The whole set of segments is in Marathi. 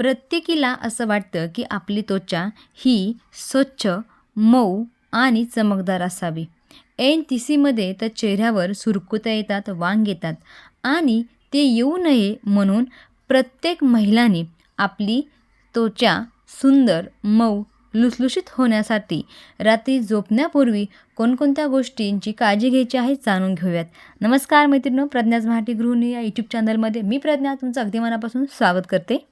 प्रत्येकीला असं वाटतं की आपली त्वचा ही स्वच्छ मऊ आणि चमकदार असावी. एन टी सीमध्ये तर चेहऱ्यावर सुरकुत्या येतात वांग येतात आणि ते येऊ नये म्हणून प्रत्येक महिलाने आपली त्वचा सुंदर मऊ लुसलुशीत होण्यासाठी रात्री झोपण्यापूर्वी कोणकोणत्या गोष्टींची काळजी घ्यायची आहे जाणून घेऊयात. नमस्कार मैत्रिणी प्रज्ञाच महाटी गृहिणी या यूट्यूब चॅनलमध्ये मी प्रज्ञा तुमचं अगदी मनापासून स्वागत करते.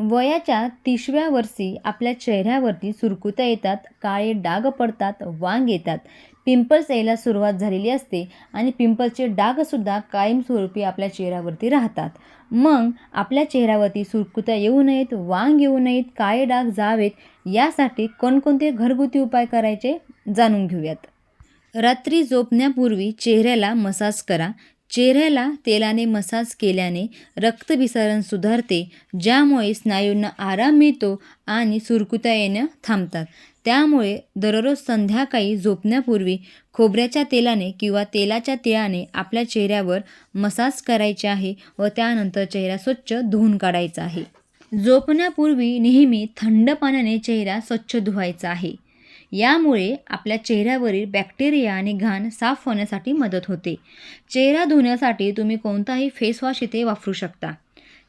वयाच्या तिसव्या वर्षी आपल्या चेहऱ्यावरती सुरकुत्या येतात काळे डाग पडतात वांग येतात. पिंपल्स यायला सुरुवात झालेली असते आणि पिंपल्सचे डागसुद्धा कायमस्वरूपी आपल्या चेहऱ्यावरती राहतात. मग आपल्या चेहऱ्यावरती सुरकुत्या येऊ नयेत वांग येऊ नयेत काळे डाग जावेत यासाठी कोणकोणते घरगुती उपाय करायचे जाणून घेऊयात. रात्री झोपण्यापूर्वी चेहऱ्याला मसाज करा. चेहऱ्याला तेलाने मसाज केल्याने रक्तभिसरण सुधारते ज्यामुळे स्नायूंना आराम मिळतो आणि सुरकुत्या येणं थांबतात. त्यामुळे दररोज संध्याकाळी झोपण्यापूर्वी खोबऱ्याच्या तेलाने किंवा तेलाच्या तिळाने आपल्या चेहऱ्यावर मसाज करायचे आहे व त्यानंतर चेहरा स्वच्छ धुवून काढायचा आहे. झोपण्यापूर्वी नेहमी थंड पाण्याने चेहरा स्वच्छ धुवायचा आहे. यामुळे आपल्या चेहऱ्यावरील बॅक्टेरिया आणि घाण साफ होण्यासाठी मदत होते. चेहरा धुण्यासाठी तुम्ही कोणताही फेसवॉश इथे वापरू शकता.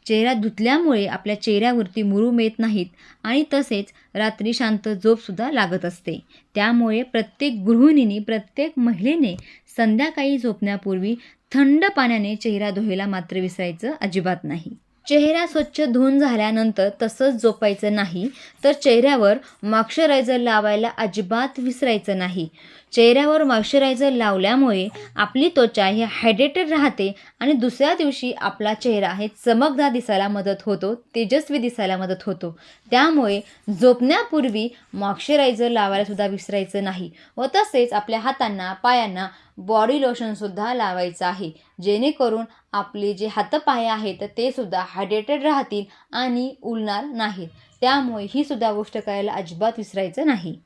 चेहरा धुतल्यामुळे आपल्या चेहऱ्यावरती मुरूम येत नाहीत आणि तसेच रात्री शांत झोपसुद्धा लागत असते. त्यामुळे प्रत्येक गृहिणीने प्रत्येक महिलेने संध्याकाळी झोपण्यापूर्वी थंड पाण्याने चेहरा धुवायला मात्र विसरायचं अजिबात नाही. चेहरा स्वच्छ धुवून झाल्यानंतर तसंच झोपायचं नाही तर चेहऱ्यावर मॉक्शरायझर लावायला अजिबात विसरायचं नाही. चेहऱ्यावर मॉइश्चरायझर लावल्यामुळे आपली त्वचा ही हायड्रेटेड राहते आणि दुसऱ्या दिवशी आपला चेहरा हे चमकदार दिसायला मदत होतो तेजस्वी दिसायला मदत होतो. त्यामुळे झोपण्यापूर्वी मॉइश्चरायझर लावायलासुद्धा विसरायचं नाही व तसेच आपल्या हातांना पायांना बॉडी लोशनसुद्धा लावायचं आहे. जेणेकरून आपले जे हातपाय आहेत ते सुद्धा हायड्रेटेड राहतील आणि उलणार नाहीत. त्यामुळे ही सुद्धा गोष्ट करायला अजिबात विसरायचं नाही.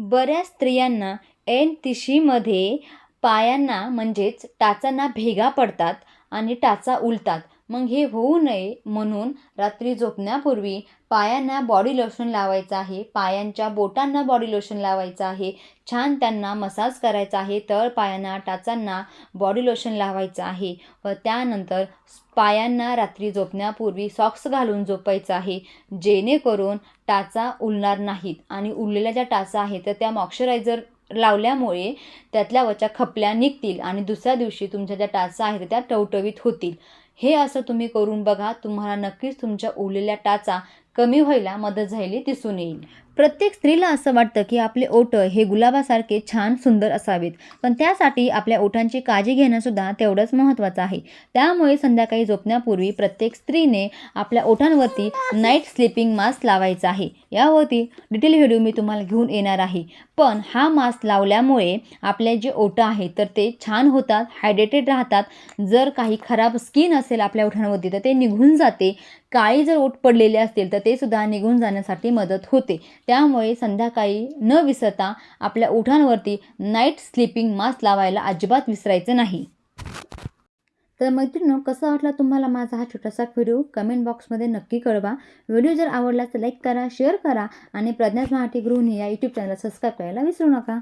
बऱ्याच स्त्रियांना ऐन तिशीमध्ये पायांना म्हणजेच टाचांना भेगा पडतात आणि टाचा उलतात. मग हे होऊ नये म्हणून रात्री झोपण्यापूर्वी पायांना बॉडी लोशन लावायचं आहे. पायांच्या बोटांना बॉडी लोशन लावायचं आहे. छान त्यांना मसाज करायचा आहे. तळ पायांना टाचांना बॉडी लोशन लावायचं आहे. व त्यानंतर पायांना रात्री झोपण्यापूर्वी सॉक्स घालून झोपायचं आहे. जेणेकरून टाचा उलणार नाहीत. आणि उरलेल्या ज्या टाचा आहेत तर त्या मॉक्शरायझर लावल्यामुळे त्यातल्या वच्या खपल्या निघतील आणि दुसऱ्या दिवशी तुमच्या ज्या टाचा आहेत त्या टवटवीत होतील. हे असं तुम्ही करून बघा तुम्हाला नक्कीच तुमच्या उरलेल्या टाचा कमी व्हायला मदत झालेली दिसून येईल. प्रत्येक स्त्रीला असं वाटतं की आपले ओटं हे गुलाबासारखे छान सुंदर असावेत. पण त्यासाठी आपल्या ओठांची काळजी घेणंसुद्धा तेवढंच महत्त्वाचं आहे. त्यामुळे संध्याकाळी झोपण्यापूर्वी प्रत्येक स्त्रीने आपल्या ओठांवरती नाईट स्लिपिंग मास्क लावायचा आहे. यावरती डिटेल व्हिडिओ मी तुम्हाला घेऊन येणार आहे. पण हा मास्क लावल्यामुळे आपले जे ओटं आहेत तर ते छान होतात हायड्रेटेड राहतात. जर काही खराब स्किन असेल आपल्या ओठांवरती तर ते निघून जाते. काळी जर ओठ पडलेले असतील तर ते सुद्धा निघून जाण्यासाठी मदत होते. त्यामुळे संध्याकाळी न विसरता आपल्या ओठांवरती नाईट स्लीपिंग मास्क लावायला अजिबात विसरायचं नाही. तर मैत्रिणी कसा वाटला तुम्हाला माझा हा छोटासा व्हिडिओ कमेंट बॉक्समध्ये नक्की कळवा. व्हिडिओ जर आवडला तर लाईक करा शेअर करा आणि प्रज्ञाच मराठी गृहिणी या यूट्यूब चॅनलला सबस्क्राईब करायला विसरू नका.